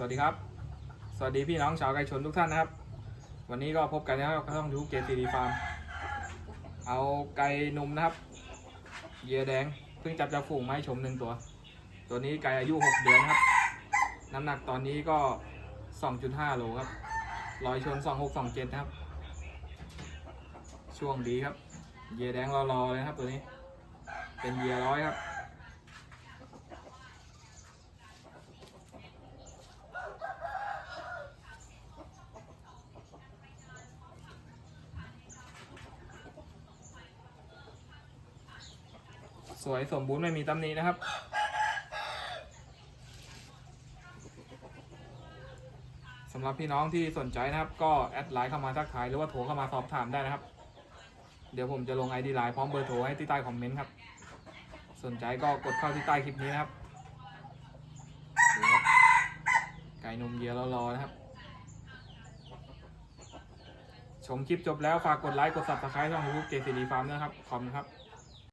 สวัสดีครับ สวัสดีพี่น้องชาวไก่ชนทุกท่านนะครับ วันนี้ก็พบกันนะครับกับช่องยูเกตีดีฟาร์ม เอาไก่หนุ่มนะครับ เยื่อแดง เพิ่งจับจากฝูงมาให้ชมหนึ่งตัว ตัวนี้ไก่อายุ 6 เดือนนะครับ น้ำหนักตอนนี้ก็ 2.5 โลครับลอยชน 2627 นะครับ ช่วงดีครับ เยื่อแดงรอๆเลยครับตัวนี้ เป็นเยื่อร้อยครับ วยสมบูรณ์ไม่มีตำหนินะครับ สำหรับพี่น้องที่สนใจนะครับ ก็แอดไลน์เข้ามาทักทายหรือว่าโทรเข้ามาสอบถามได้นะครับ เดี๋ยวผมจะลง ID ไลน์พร้อมเบอร์โทรให้ที่ใต้คอมเมนต์ครับ สนใจก็กดเข้าที่ใต้คลิปนี้นะครับไก่นมเยียรอๆนะครับชมคลิปจบแล้ว ฝากกดไลค์ กด subscribe ช่อง YouTube เกซีดีฟาร์มนะครับ ขอบคุณครับ